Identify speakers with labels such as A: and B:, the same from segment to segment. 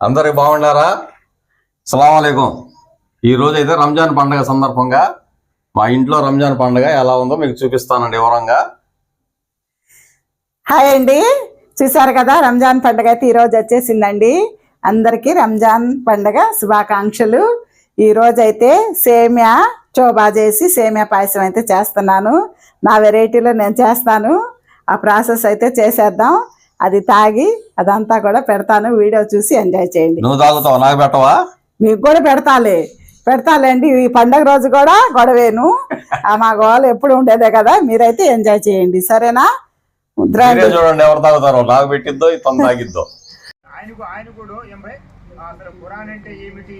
A: అందరికి బాగుండారా సలాంకం ఈ రోజు అయితే రంజాన్ పండగ సందర్భంగా మా ఇంట్లో రంజాన్ పండగ ఎలా ఉందో మీకు చూపిస్తానండి వివరంగా.
B: హాయ్ అండి. చూసారు కదా రంజాన్ పండగ అయితే ఈరోజు వచ్చేసిందండి. అందరికీ రంజాన్ పండగ శుభాకాంక్షలు. ఈ రోజు అయితే సేమియా చోబా చేసి సేమియా పాయసం అయితే చేస్తున్నాను. నా వెరైటీలో నేను చేస్తాను. ఆ ప్రాసెస్ అయితే చేసేద్దాం. అది తాగి అదంతా కూడా పెడతాను వీడియో చూసి ఎంజాయ్ చేయండి.
A: నువ్వు తాగుతావు? నాకు పెట్టవా?
B: మీకు కూడా పెడతాలే. పెడతాలేండి ఈ పండగ రోజు కూడా గొడవేను. ఆ మా గోల ఎప్పుడు ఉండేదే కదా మీరైతే ఎంజాయ్ చేయండి. సరేనా?
A: చూడండి ఎవరు తాగుతారో నాకు పెట్టిద్దో ఇతను తాగిద్దో.
C: ఆయనకు ఆయన కూడా ఎంబై అసలు ఖురాన్ అంటే ఏమిటి?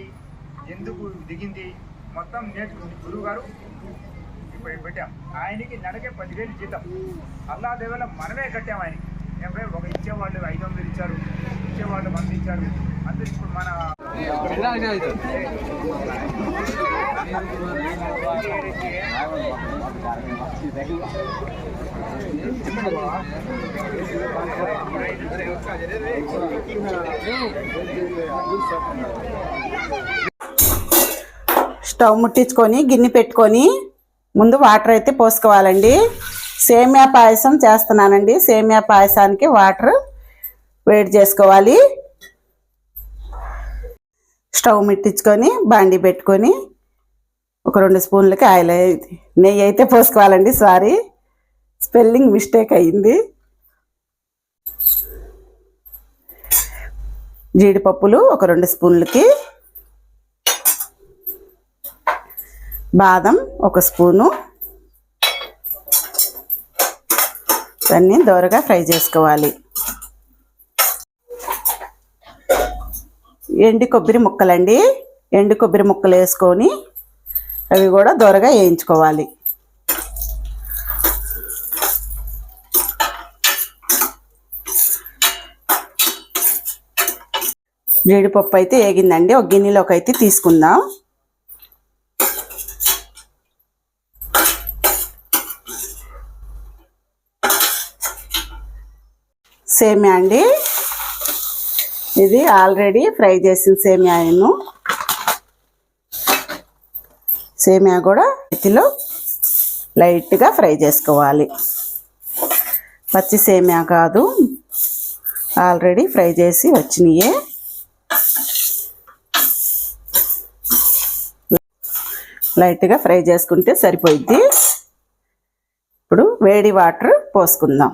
C: ఎందుకు దిగింది? మొత్తం నేర్చుకుంది గురువు గారు. ఇప్పుడు పెట్టాం. ఆయనకి నెలకే పదివేలు జీతం. అల్లా దేవల మనమే కట్టాం ఆయనకి. ఒక ఇచ్చేవాళ్ళు ఐదు వందలు ఇచ్చారు ఇచ్చేవాళ్ళు వంద ఇచ్చారు. అందరు ఇప్పుడు మన
B: స్టవ్ ముట్టించుకొని గిన్నె పెట్టుకొని ముందు వాటర్ అయితే పోసుకోవాలండి. సేమియా పాయసం చేస్తున్నానండి. సేమియా పాయసానికి వాటర్ వేడి చేసుకోవాలి. స్టవ్ మిట్టించుకొని బాండి పెట్టుకొని ఒక రెండు స్పూన్లకి ఆయిల్ నెయ్యి అయితే పోసుకోవాలండి సారీ. స్పెల్లింగ్ మిస్టేక్ అయ్యింది. జీడిపప్పులు ఒక రెండు స్పూన్లకి. బాదం ఒక స్పూను. ఇవన్నీ దోరగా ఫ్రై చేసుకోవాలి. ఎండు కొబ్బరి ముక్కలండి. ఎండు కొబ్బరి ముక్కలు వేసుకొని అవి కూడా దోరగా వేయించుకోవాలి. జీడిపప్పు అయితే వేగిందండి. ఒక గిన్నెలోకి అయితే తీసుకుందాం. సేమియా అండి. ఇది ఆల్రెడీ ఫ్రై చేసిన సేమియాను సేమియా కూడా ఇతిలో లైట్గా ఫ్రై చేసుకోవాలి. పచ్చి సేమియా కాదు. ఆల్రెడీ ఫ్రై చేసి వచ్చినాయే. లైట్గా ఫ్రై చేసుకుంటే సరిపోయిద్ది. ఇప్పుడు వేడి వాటర్ పోసుకుందాం.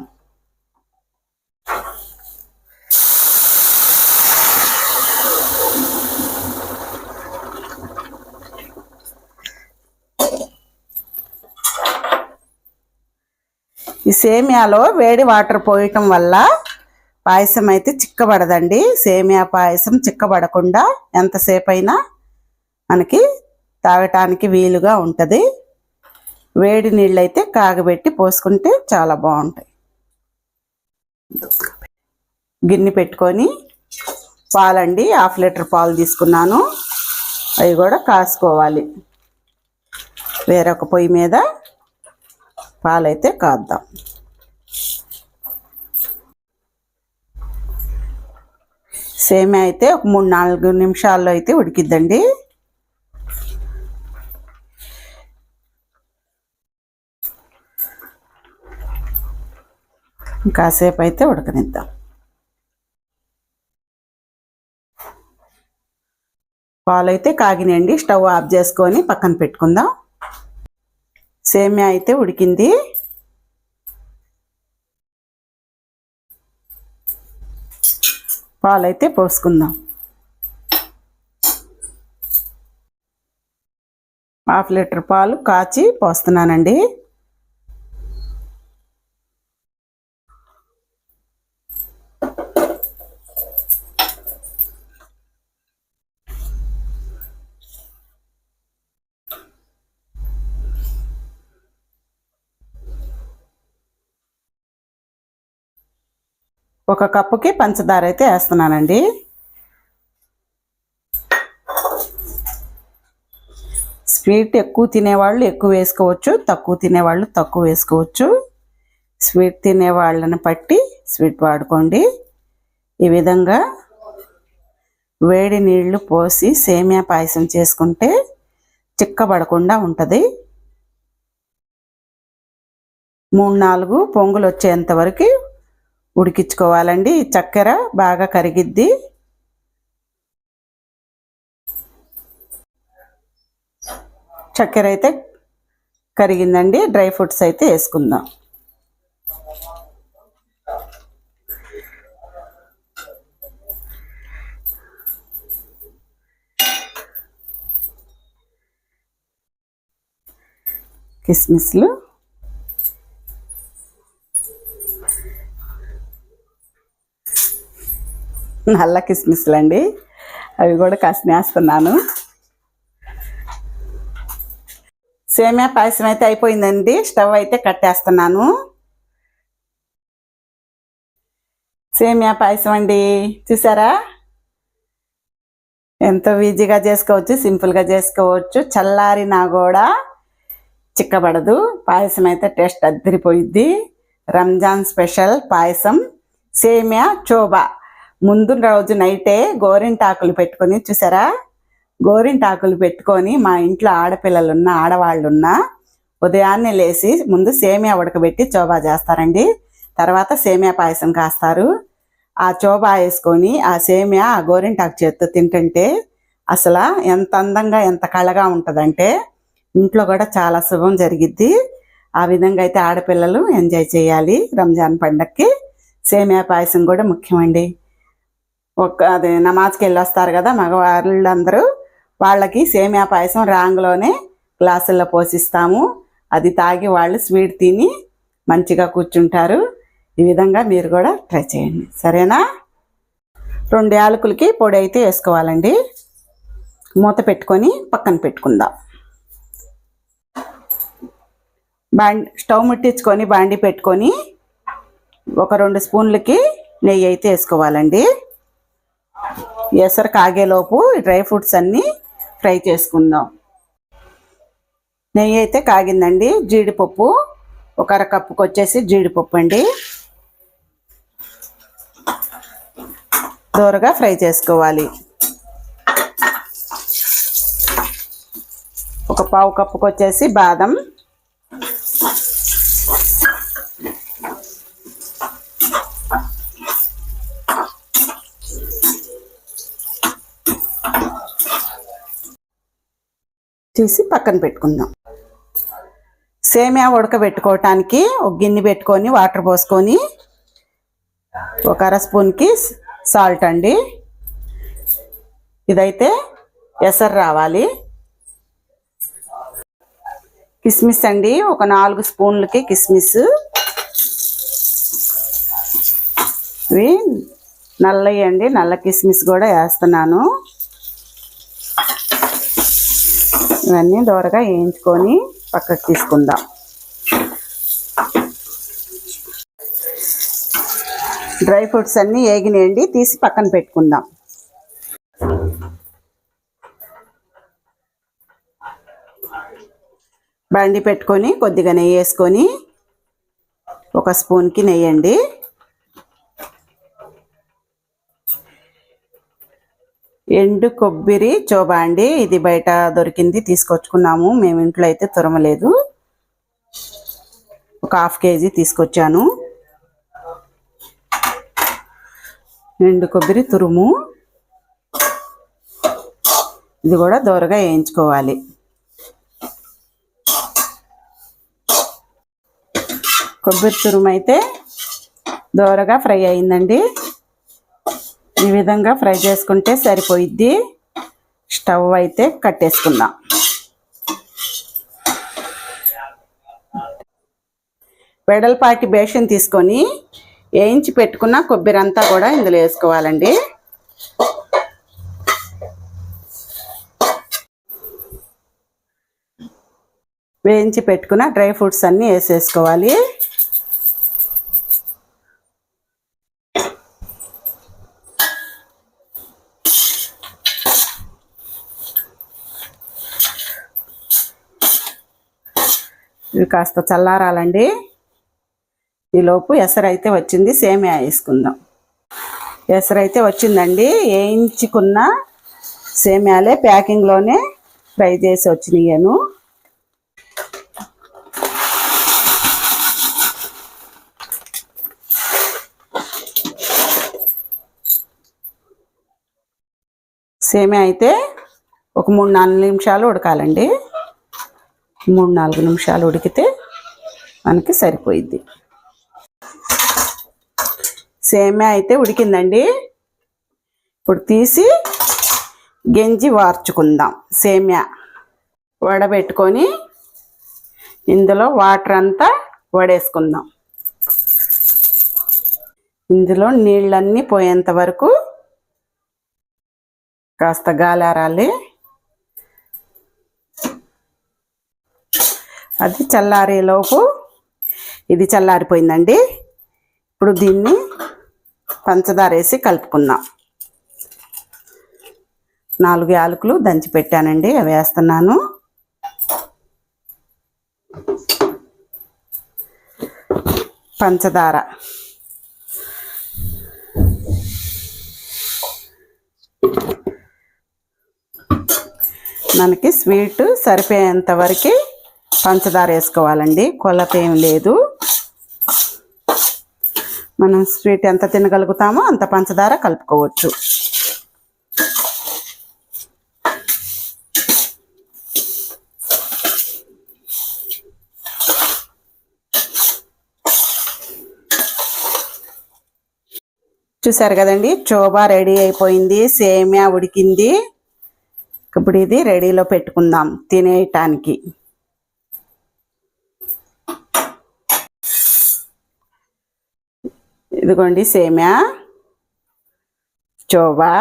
B: ఈ సేమియాలో వేడి వాటర్ పోయటం వల్ల పాయసం అయితే చిక్కబడదండి. సేమియా పాయసం చిక్కబడకుండా ఎంతసేపు అయినా మనకి తాగటానికి వీలుగా ఉంటుంది. వేడి నీళ్ళు అయితే కాగబెట్టి పోసుకుంటే చాలా బాగుంటాయి. గిన్నె పెట్టుకొని పాలండి. హాఫ్ లీటర్ పాలు తీసుకున్నాను. అవి కూడా కాసుకోవాలి. వేరొక పొయ్యి మీద పాలైతే కాద్దాం. సేమియా అయితే ఒక మూడు నాలుగు నిమిషాల్లో అయితే ఉడికిద్దండి. కాసేపు అయితే ఉడకనిద్దాం. పాలైతే కాగినండి స్టవ్ ఆఫ్ చేసుకొని పక్కన పెట్టుకుందాం. సేమ్యా అయితే ఉడికింది. పాలైతే పోసుకుందాం. హాఫ్ లీటర్ పాలు కాచి పోస్తున్నానండి. ఒక కప్పుకి పంచదార అయితే వేస్తున్నానండి. స్వీట్ ఎక్కువ తినేవాళ్ళు ఎక్కువ వేసుకోవచ్చు తక్కువ తినేవాళ్ళు తక్కువ వేసుకోవచ్చు. స్వీట్ తినే వాళ్ళని స్వీట్ వాడుకోండి. ఈ విధంగా వేడి నీళ్ళు పోసి సేమియా పాయసం చేసుకుంటే చిక్కబడకుండా ఉంటుంది. మూడు నాలుగు పొంగులు వచ్చేంత వరకు ఉడికించుకోవాలండి. చక్కెర బాగా కరిగిద్ది. చక్కెర అయితే కరిగిందండి. డ్రై ఫ్రూట్స్ అయితే వేసుకుందాం. కిస్మిస్లు నల్ల కిస్మిస్లు అండి. అవి కూడా కాస్త వేస్తున్నాను సేమియా పాయసం అయితే అయిపోయిందండి. స్టవ్ అయితే కట్టేస్తున్నాను. సేమియా పాయసం అండి. చూసారా? ఎంతో ఈజీగా చేసుకోవచ్చు సింపుల్గా చేసుకోవచ్చు. చల్లారినా కూడా చిక్కబడదు. పాయసం అయితే టేస్ట్ అద్దరిపోయిద్ది. రంజాన్ స్పెషల్ పాయసం. సేమియా చోబా. ముందు రోజు నైటే గోరింటాకులు పెట్టుకొని చూసారా? గోరింటాకులు పెట్టుకొని మా ఇంట్లో ఆడపిల్లలున్న ఆడవాళ్ళున్న ఉదయాన్నే లేచి ముందు సేమియా ఉడకబెట్టి చోబా చేస్తారండి. తర్వాత సేమియా పాయసం కాస్తారు. ఆ చోబా వేసుకొని ఆ సేమియా ఆ గోరింటాకు చేత్తో తింటుంటే అసలు ఎంత అందంగా ఎంత కళగా ఉంటుందంటే ఇంట్లో కూడా చాలా శుభం జరిగిద్ది. ఆ విధంగా అయితే ఆడపిల్లలు ఎంజాయ్ చేయాలి. రంజాన్ పండక్కి సేమియా పాయసం కూడా ముఖ్యమండి. ఒక అదే నమాజ్కి వెళ్ళి వస్తారు కదా మగవాళ్ళందరూ. వాళ్ళకి సేమియా పాయసం రాంగ్లోనే గ్లాసుల్లో పోసిస్తాము. అది తాగి వాళ్ళు స్వీట్ తిని మంచిగా కూర్చుంటారు. ఈ విధంగా మీరు కూడా ట్రై చేయండి. సరేనా? రెండు యాలకులకి పొడి అయితే వేసుకోవాలండి. మూత పెట్టుకొని పక్కన పెట్టుకుందాం. బాండి స్టవ్ ముట్టించుకొని బాండి పెట్టుకొని ఒక రెండు స్పూన్లకి నెయ్యి అయితే వేసుకోవాలండి. ఎసరు కాగేలోపు డ్రై ఫ్రూట్స్ అన్నీ ఫ్రై చేసుకుందాం. నెయ్యి అయితే కాగిందండి. జీడిపప్పు ఒక అర కప్పుకి వచ్చేసి జీడిపప్పు అండి. దూరగా ఫ్రై చేసుకోవాలి. ఒక పావు కప్పుకి వచ్చేసి బాదం. తీసి పక్కన పెట్టుకుందాం. సేమియా ఉడకబెట్టుకోవటానికి ఒక గిన్నె పెట్టుకొని వాటర్ పోసుకొని ఒక అర స్పూన్కి సాల్ట్ అండి. ఇదైతే ఎసరు రావాలి. కిస్మిస్ అండి ఒక నాలుగు స్పూన్లకి కిస్మిస్. ఇవి నల్లవి అండి నల్ల కిస్మిస్ కూడా వేస్తున్నాను. ఇవన్నీ దోరగా వేయించుకొని పక్కకు తీసుకుందాం. డ్రై ఫ్రూట్స్ అన్నీ వేగినాయండి తీసి పక్కన పెట్టుకుందాం. బండి పెట్టుకొని కొద్దిగా నెయ్యి వేసుకొని ఒక స్పూన్కి నెయ్యండి. ఎండు కొబ్బరి చోబా అండి. ఇది బయట దొరికింది తీసుకొచ్చుకున్నాము. మేము ఇంట్లో అయితే తురమలేదు. ఒక హాఫ్ కేజీ తీసుకొచ్చాను. ఎండు కొబ్బరి తురుము. ఇది కూడా దోరగా వేయించుకోవాలి. కొబ్బరి తురుము అయితే దోరగా ఫ్రై అయిందండి. విధంగా ఫ్రై చేసుకుంటే సరిపోయిద్ది. స్టవ్ అయితే కట్టేసుకుందాం. వెడల్పాటి బేషన్ తీసుకొని వేయించి పెట్టుకున్న కొబ్బరి అంతా కూడా ఇందులో వేసుకోవాలండి. వేయించి పెట్టుకున్న డ్రై ఫ్రూట్స్ అన్నీ వేసేసుకోవాలి ఇవి కాస్త చల్లారాలండి. ఈలోపు ఎసరైతే వచ్చింది సేమియా వేసుకుందాం. ఎసరైతే వచ్చిందండి. వేయించుకున్న సేమ్యాలే ప్యాకింగ్లోనే ఫ్రై చేసి వచ్చినాయను సేమియా అయితే ఒక మూడు నాలుగు నిమిషాలు ఉడకాలండి. మూడు నాలుగు నిమిషాలు ఉడికితే మనకి సరిపోయిద్ది. సేమ్యా అయితే ఉడికిందండి. ఇప్పుడు తీసి గెంజి వార్చుకుందాం సేమ్యా. వడబెట్టుకొని ఇందులో వాటర్ అంతా వడేసుకుందాం. ఇందులో నీళ్ళన్నీ పోయేంత వరకు కాస్త గాలారాలి. అది చల్లారేలోపు ఇది చల్లారిపోయిందండి. ఇప్పుడు దీన్ని పంచదార వేసి కలుపుకుందాం నాలుగు యాలకులు దంచి పెట్టానండి అవి వేస్తున్నాను. పంచదార. మనకి స్వీట్ సరిపోయేంత వరకు పంచదార వేసుకోవాలండి కొలత ఏం లేదు. మనం స్వీట్ ఎంత తినగలుగుతామో అంత పంచదార కలుపుకోవచ్చు. చూసారు కదండి చోబా రెడీ అయిపోయింది సేమియా ఉడికింది. ఇప్పుడు ఇది రెడీలో పెట్టుకుందాం తినేయటానికి. ఇదిగోండి సేమ్యా. చోబా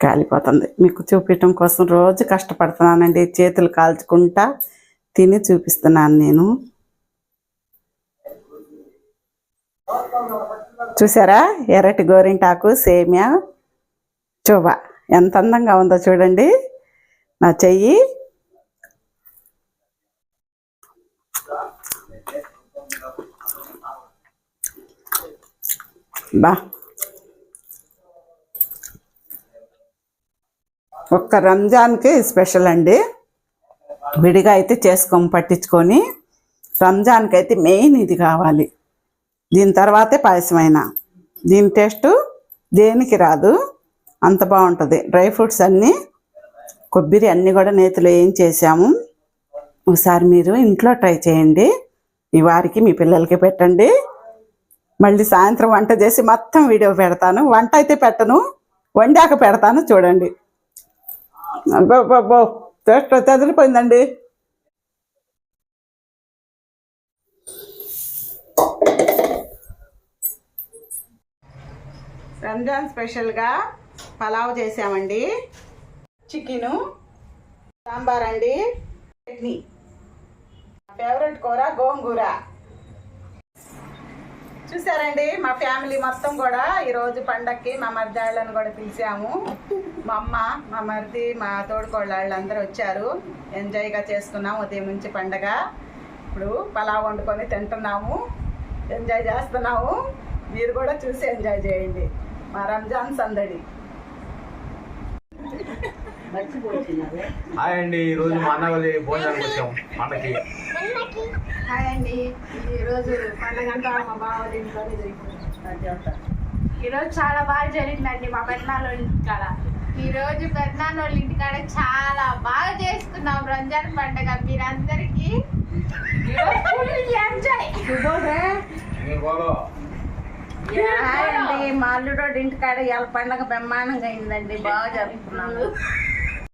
B: కాలిపోతుంది. మీకు చూపించడం కోసం రోజు కష్టపడుతున్నానండి. చేతులు కాల్చుకుంటా తిని చూపిస్తున్నాను నేను. చూసారా? ఎర్రటి గోరింటాకు సేమియా చూబా ఎంత అందంగా ఉందో చూడండి. నా చెయ్యి. బా. ఒక్క రంజాన్కి స్పెషల్ అండి. విడిగా అయితే చేసుకొని పట్టించుకొని. రంజాన్కి అయితే మెయిన్ ఇది కావాలి. దీని తర్వాతే పాయసమైన. దీని టేస్ట్ దేనికి రాదు. అంత బాగుంటుంది. డ్రై ఫ్రూట్స్ అన్నీ కొబ్బరి అన్నీ కూడా నేతిలో ఏం చేసాము ఒకసారి మీరు ఇంట్లో ట్రై చేయండి. ఈ వారికి మీ పిల్లలకి పెట్టండి. మళ్ళీ సాయంత్రం వంట చేసి మొత్తం వీడియో పెడతాను. వంట అయితే పెట్టను. వండాక పెడతాను. చూడండి. అబ్బో టేస్ట్ రంజాన్ స్పెషల్గా పలావ్ చేసామండి చికెను సాంబార్ అండి చట్నీ. ఫేవరెట్ కూర గోంగూర. చూసారండి మా ఫ్యామిలీ మొత్తం కూడా ఈరోజు పండక్కి మా మర్దాళ్ళని కూడా పిలిచాము. మా అమ్మ మా మరిది మా తోడుకోళ్ళ వాళ్ళందరూ వచ్చారు. ఎంజాయ్గా చేసుకున్నాము ఉదయం నుంచి పండగ. ఇప్పుడు పలావ్ వండుకొని తింటున్నాము. ఎంజాయ్ చేస్తున్నాము. మీరు కూడా చూసి ఎంజాయ్ చేయండి. మా రంజాన్ సందడి.
D: హాయ్ అండి ఈ రోజు మా అన్న వాళ్ళ భోజనానికి వచ్చాం.
B: హాయ్ అండి. ఈరోజు పండగ అంతా మా బావ ఇంట్లోనే
E: ఈరోజు చాలా బాగా జరిగిందండి మా పెద్దనాన్న ఇంటికాడ ఈరోజు పెద్దనాన్న వాళ్ళ ఇంటికాడ చాలా బాగా చేసుకున్నాం రంజాన్ పండుగ. మీరందరికీ ఈరోజు
B: అండి మా అల్లుడోడి ఇంటికాడ ఇవాళ పండగ బ్రహ్మాండంగా అయిందండి. బాగా జరుపుకున్నాము.